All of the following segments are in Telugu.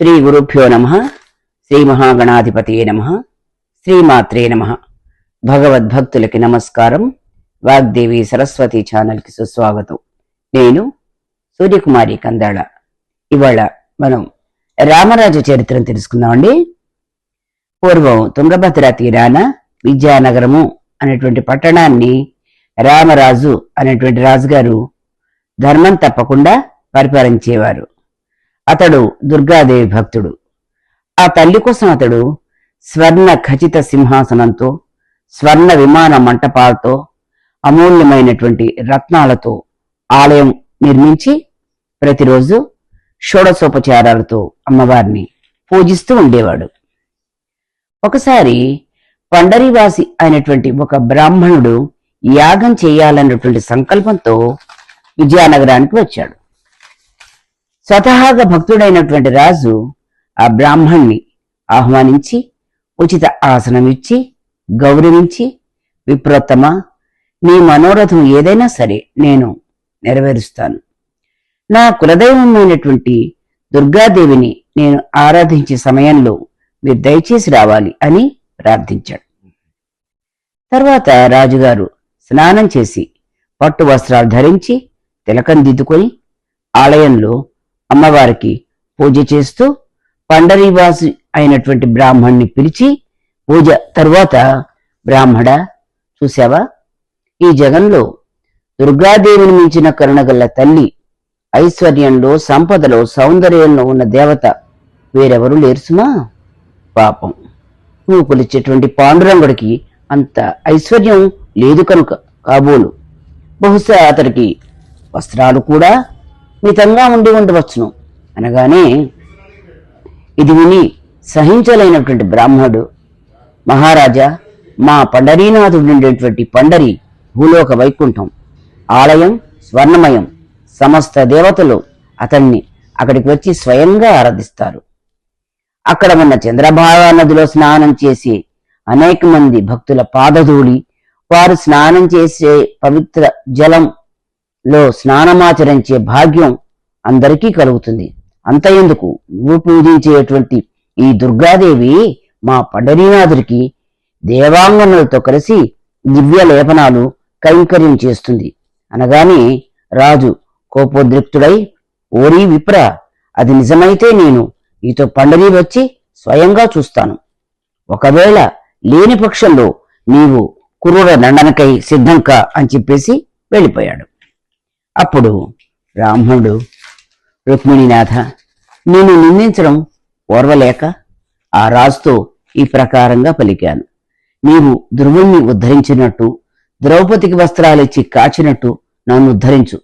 శ్రీ గురుభ్యో నమ శ్రీ మహాగణాధిపతియే నమ శ్రీమాత్రే నమ. భగవద్భక్తులకి నమస్కారం వాగ్దేవి సరస్వతి ఛానల్కి సుస్వాగతం. నేను సూర్యకుమారి కందాళ. ఇవాళ మనం రామరాజు చరిత్రను తెలుసుకుందామండి పూర్వం తుంగభద్ర తీరాన విద్యానగరము అనేటువంటి పట్టణాన్ని రామరాజు అనేటువంటి రాజుగారు ధర్మం తప్పకుండా పరిపాలించేవారు. అతడు దుర్గాదేవి భక్తుడు. ఆ తల్లి కోసం అతడు స్వర్ణ ఖచిత సింహాసనంతో స్వర్ణ విమాన మంటపాలతో అమూల్యమైనటువంటి రత్నాలతో ఆలయం నిర్మించి ప్రతిరోజు షోడసోపచారాలతో అమ్మవారిని పూజిస్తూ ఉండేవాడు. ఒకసారి పండరివాసి అయినటువంటి ఒక బ్రాహ్మణుడు యాగం చేయాలన్నటువంటి సంకల్పంతో విజయనగరానికి వచ్చాడు. స్వతహాగా భక్తుడైనటువంటి రాజు ఆ బ్రాహ్మణ్ణి ఆహ్వానించి ఉచిత ఆసనం ఇచ్చి గౌరవించి విప్రోత్తమ నీ మనోరథం ఏదైనా సరే నేను నెరవేరుస్తాను. నా కులదైవమైనటువంటి దుర్గాదేవిని నేను ఆరాధించే సమయంలో మీరు దయచేసి రావాలి అని ప్రార్థించాడు. తర్వాత రాజుగారు స్నానం చేసి పట్టు వస్త్రాలు ధరించి తిలకం దిద్దుకొని ఆలయంలో అమ్మవారికి పూజ చేస్తూ పండరీవాసి అయినటువంటి బ్రాహ్మణ్ణి పిలిచి పూజ తరువాత బ్రాహ్మడ చూసావా ఈ జగంలో దుర్గాదేవిని మించిన కరుణగల్ల తల్లి ఐశ్వర్యంలో సంపదలో సౌందర్యంలో ఉన్న దేవత వేరెవరూ లేరు సుమా? పాపం. నువ్వు కొలిచేటువంటి పాండురంగుడికి అంత ఐశ్వర్యం లేదు కనుక కాబోలు. బహుశా అతడికి వస్త్రాలు కూడా మితంగా ఉండి ఉండవచ్చును. అనగానే ఇది విని సహించలేనటువంటి బ్రాహ్మడు మహారాజా మా పండరీనాథుడు ఉండేటువంటి పండరి భూలోక వైకుంఠం ఆలయం స్వర్ణమయం సమస్త దేవతలు అతన్ని అక్కడికి వచ్చి స్వయంగా ఆరాధిస్తారు. అక్కడ ఉన్న చంద్రభాగా నదిలో స్నానం చేసి అనేక మంది భక్తుల పాదధూళి వారు స్నానం చేసే పవిత్ర జలం లో స్నానమాచరించే భాగ్యం అందరికీ కలుగుతుంది. అంత ఎందుకు నువ్వు పూజించేటువంటి ఈ దుర్గాదేవి మా పండరీనాథుడికి దేవాంగనులతో కలిసి దివ్య లేపనాలు కైంకర్యం చేస్తుంది. అనగానే రాజు కోపోద్రిక్తుడై ఓరి విప్ర అది నిజమైతే నేను నీతో పండరీ వచ్చి స్వయంగా చూస్తాను. ఒకవేళ లేని పక్షంలో నీవు కుర్రుల దండనకై సిద్ధంకా అని చెప్పేసి వెళ్ళిపోయాడు. అప్పుడు బ్రాహ్మణుడు రుక్మిణీనాథ నేను నిందించడం ఓర్వలేక ఆ రాజుతో ఈ ప్రకారంగా పలికాను. నీవు ధ్రువుణ్ణి ఉద్ధరించినట్టు ద్రౌపదికి వస్త్రాలిచ్చి కాచినట్టు నన్ను ఉద్ధరించు.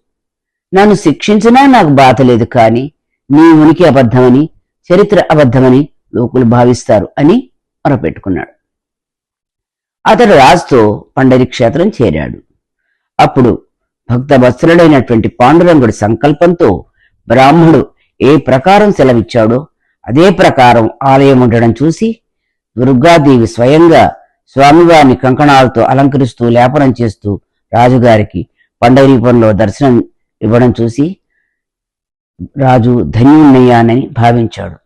నన్ను శిక్షించినా నాకు బాధ లేదు కాని నీ ఉనికి అబద్ధమని చరిత్ర అబద్ధమని లోకులు భావిస్తారు అని మొరపెట్టుకున్నాడు. అతడు రాజుతో పండరి క్షేత్రం చేరాడు. అప్పుడు భక్త వత్సలుడైనటువంటి పాండురంగుడి సంకల్పంతో బ్రాహ్మణుడు ఏ ప్రకారం సెలవిచ్చాడో అదే ప్రకారం ఆలయం ఉండడం చూసి దుర్గాదేవి స్వయంగా స్వామివారిని కంకణాలతో అలంకరిస్తూ లేపనం చేస్తూ రాజుగారికి పండరీపంలో దర్శనం ఇవ్వడం చూసి రాజు ధన్యున్నయ్యానని భావించాడు.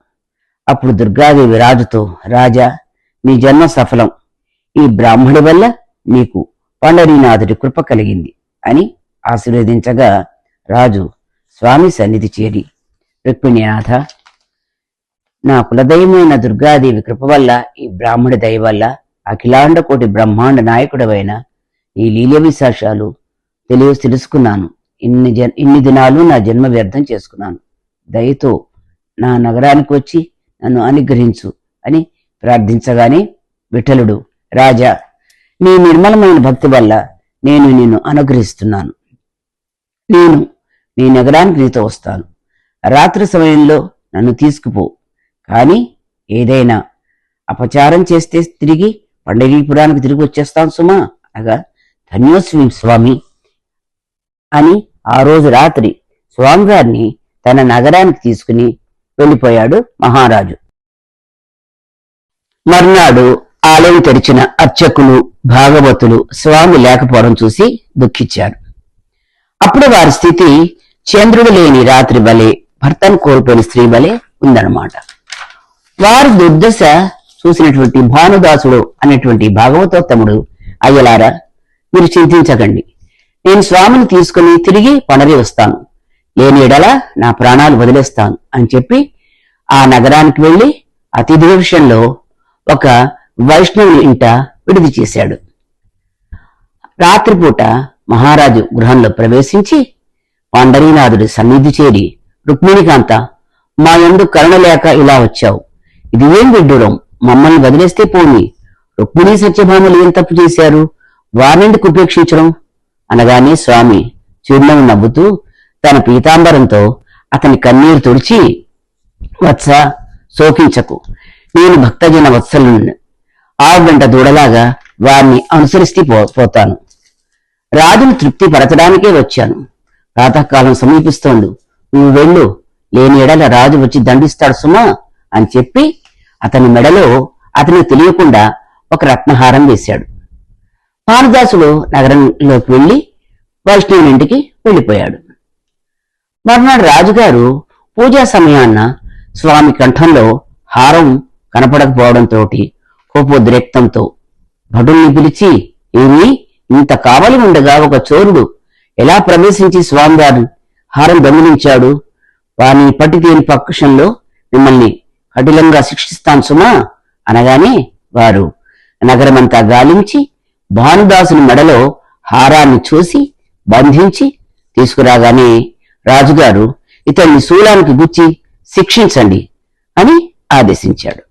అప్పుడు దుర్గాదేవి రాజుతో రాజా నీ జన్మ సఫలం. ఈ బ్రాహ్మడి వల్ల నీకు పండరీనాథుడి కృప కలిగింది అని ఆశీర్వదించగా రాజు స్వామి సన్నిధి చేరి రుక్మిణీనాథ నా కులదైవమైన దుర్గాదేవి కృప వల్ల ఈ బ్రాహ్మడి దయ వల్ల అఖిలాండ కోటి బ్రహ్మాండ నాయకుడవైన ఈ లీల విశేషాలు తెలియ తెలుసుకున్నాను. ఇన్ని జన్ ఇన్ని దినాలు నా జన్మ వ్యర్థం చేసుకున్నాను. దయతో నా నగరానికి వచ్చి నన్ను అనుగ్రహించు అని ప్రార్థించగానే విఠలుడు రాజా నీ నిర్మలమైన భక్తి వల్ల నేను నిన్ను అనుగ్రహిస్తున్నాను. నేను నీ నగరానికి నీతో వస్తాను. రాత్రి సమయంలో నన్ను తీసుకుపో. కానీ ఏదైనా అపచారం చేస్తే తిరిగి పండరీపురానికి తిరిగి వచ్చేస్తాను సుమా అనగా ధన్యోస్మి స్వామి అని ఆ రోజు రాత్రి స్వామివారిని తన నగరానికి తీసుకుని వెళ్ళిపోయాడు మహారాజు. మర్నాడు ఆలయం తెరిచిన అర్చకులు భాగవతులు స్వామి లేకపోవడం చూసి దుఃఖించారు. అప్పుడు వారి స్థితి చంద్రుడు లేని రాత్రి వలె భర్తను కోల్పోయిన స్త్రీ వలె ఉందన్నమాట. వారి దుర్దశ చూసినటువంటి భానుదాసుడు అనేటువంటి భాగవతోత్తముడు అయ్యలారా మీరు చింతించకండి. నేను స్వామిని తీసుకుని తిరిగి పనరి వస్తాను. లేని నా ప్రాణాలు వదిలేస్తాను అని చెప్పి ఆ నగరానికి వెళ్ళి అతిథి విషయంలో ఒక వైష్ణవుని ఇంట విడిది చేశాడు. రాత్రిపూట మహారాజు గృహంలో ప్రవేశించి పాండరీనాథుడి సన్నిధి చేరి రుక్మిణికాంత మా ఎందు కరుణ లేక ఇలా వచ్చావు. ఇది ఏం విడ్డూరం? మమ్మల్ని వదిలేస్తే పోని. రుక్మిణి సత్యభామలు ఏం తప్పు చేశారు? వారిని ఉపేక్షించడం? అనగానే స్వామి చిరునవ్వు నవ్వుతూ తన పీతాంబరంతో అతని కన్నీరు తుడిచి వత్స శోకించకు. నేను భక్తజన వత్సలుని. ఆరు గంట దూడలాగా వారిని అనుసరిస్తూ పో- పోతాను. రాజును తృప్తి పరచడానికే వచ్చాను. ప్రాతకాలం సమీపిస్తోండు నువ్వు వెళ్ళు. లేని ఎడల రాజు వచ్చి దండిస్తాడు సుమా అని చెప్పి అతని మెడలో అతని తెలియకుండా ఒక రత్నహారం వేశాడు. భానుదాసుడు నగరంలోకి వెళ్ళి వైష్ణవుని ఇంటికి వెళ్ళిపోయాడు. మర్నాడు రాజుగారు పూజా సమయాన్న స్వామి కంఠంలో హారం కనపడకపోవడంతో కోపోద్రేక్తంతో భటుల్ని పిలిచి ఏమీ ఇంత కావలి ఉండగా ఒక చోరుడు ఎలా ప్రవేశించి స్వామివారి హారం దొంగిలించాడు? వారిని పట్టి తీని పక్షంలో మిమ్మల్ని కఠినంగా శిక్షిస్తాను సుమా? అనగానే వారు నగరమంతా గాలించి భానుదాసుని మెడలో హారాన్ని చూసి బంధించి తీసుకురాగానే రాజుగారు ఇతన్ని శూలానికి గుచ్చి శిక్షించండి అని ఆదేశించాడు.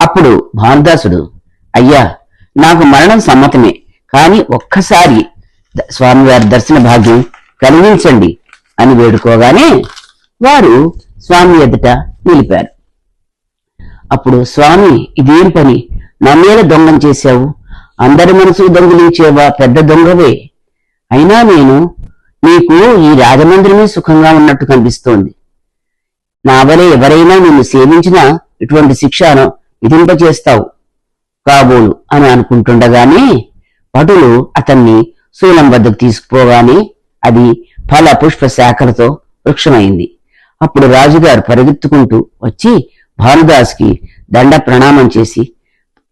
అప్పుడు భానుదాసుడు అయ్యా నాకు మరణం సమ్మతమే. కాని ఒక్కసారి స్వామివారి దర్శన భాగ్యం కలిగించండి అని వేడుకోగానే వారు స్వామి ఎదుట నిలిపారు. అప్పుడు స్వామి ఇదేం పని? నా మీద దొంగం చేశావు. అందరి మనసు దొంగిలించేవా పెద్ద దొంగవే? అయినా నేను నీకు ఈ రాజమందిరమే సుఖంగా ఉన్నట్టు కనిపిస్తోంది. నా వలె ఎవరైనా నిన్ను సేవించినా ఇటువంటి శిక్షను విధింపచేస్తావు. కాబోలు అని అనుకుంటుండగానే భటులు అతన్ని శూలం వద్దకు తీసుకుపోగానే అది ఫల పుష్ప శాఖలతో వృక్షమైంది. అప్పుడు రాజుగారు పరిగెత్తుకుంటూ వచ్చి భానుదాస్కి దండ ప్రణామం చేసి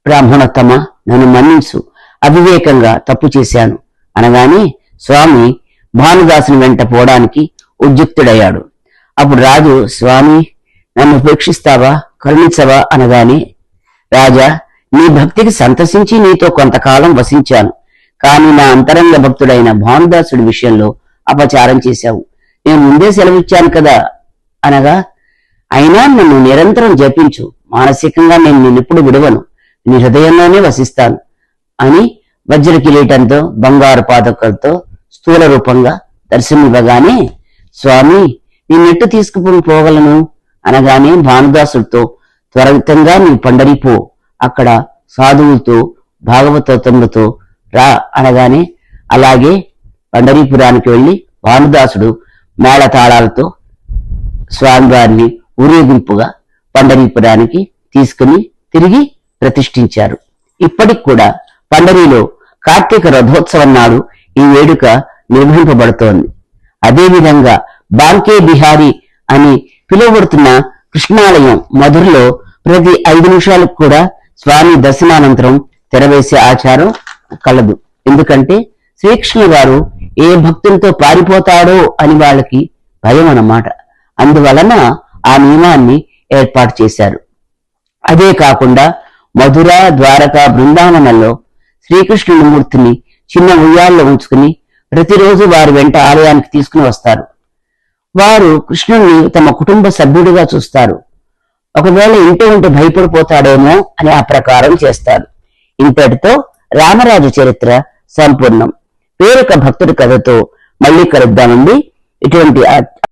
బ్రాహ్మణోత్తమ నన్ను మన్నించు. అవివేకంగా తప్పు చేశాను. అనగానే స్వామి భానుదాసుని వెంట పోవడానికి ఉద్యుక్తుడయ్యాడు. అప్పుడు రాజు స్వామి నన్ను ఉపేక్షిస్తావా? కరుణించవా? అనగానే రాజా నీ భక్తికి సంతసించి నీతో కొంతకాలం వసించాను. కాని నా అంతరంగ భక్తుడైన భానుదాసుడి విషయంలో అపచారం చేశావు. నేను ముందే సెలవిచ్చాను కదా? అనగా అయినా నన్ను నిరంతరం జపించు. మానసికంగా నేను నిన్నెప్పుడు విడవను. నీ హృదయంలోనే వసిస్తాను. అని వజ్ర కిరీటంతో బంగారు పాదకులతో స్థూల రూపంగా దర్శనమివ్వగానే స్వామి నిన్నెట్టు తీసుకుపోగలను అనగానే భానుదాసుడితో త్వరితంగా నీ పండరిపో. అక్కడ సాధువులతో భాగవతములతో రా అనగానే అలాగే పండరీపురానికి వెళ్ళి భానుదాసుడు మేళతాళాలతో స్వామివారిని ఊరేగింపుగా పండరీపురానికి తీసుకుని తిరిగి ప్రతిష్ఠించారు. ఇప్పటికి కూడా పండరీలో కార్తీక రథోత్సవం నాడు ఈ వేడుక నిర్వహింపబడుతోంది. అదేవిధంగా బాంకే బిహారీ అని పిలువబడుతున్న కృష్ణాలయం మధురలో ప్రతి ఐదు నిమిషాలకు కూడా స్వామి దర్శనానంతరం తెరవేసే ఆచారం కలదు. ఎందుకంటే శ్రీకృష్ణుడు గారు ఏ భక్తులతో పారిపోతాడో అని వాళ్ళకి భయం అన్నమాట. అందువలన ఆ నియమాన్ని ఏర్పాటు చేశారు. అదే కాకుండా మధుర ద్వారక బృందావనంలో శ్రీకృష్ణుని మూర్తిని చిన్న ఉయ్యాల్లో ఉంచుకుని ప్రతిరోజు వారి వెంట ఆలయానికి తీసుకుని వస్తారు. వారు కృష్ణుణ్ణి తమ కుటుంబ సభ్యుడిగా చూస్తారు. ఒకవేళ ఇంటి ఉంటే భయపడిపోతాడేమో అని ఆ ప్రకారం చేస్తారు. ఇంతటితో రామరాజు చరిత్ర సంపూర్ణం. పేరొక భక్తుడి కథతో మళ్ళీ కలుద్దామండి. ఇటువంటి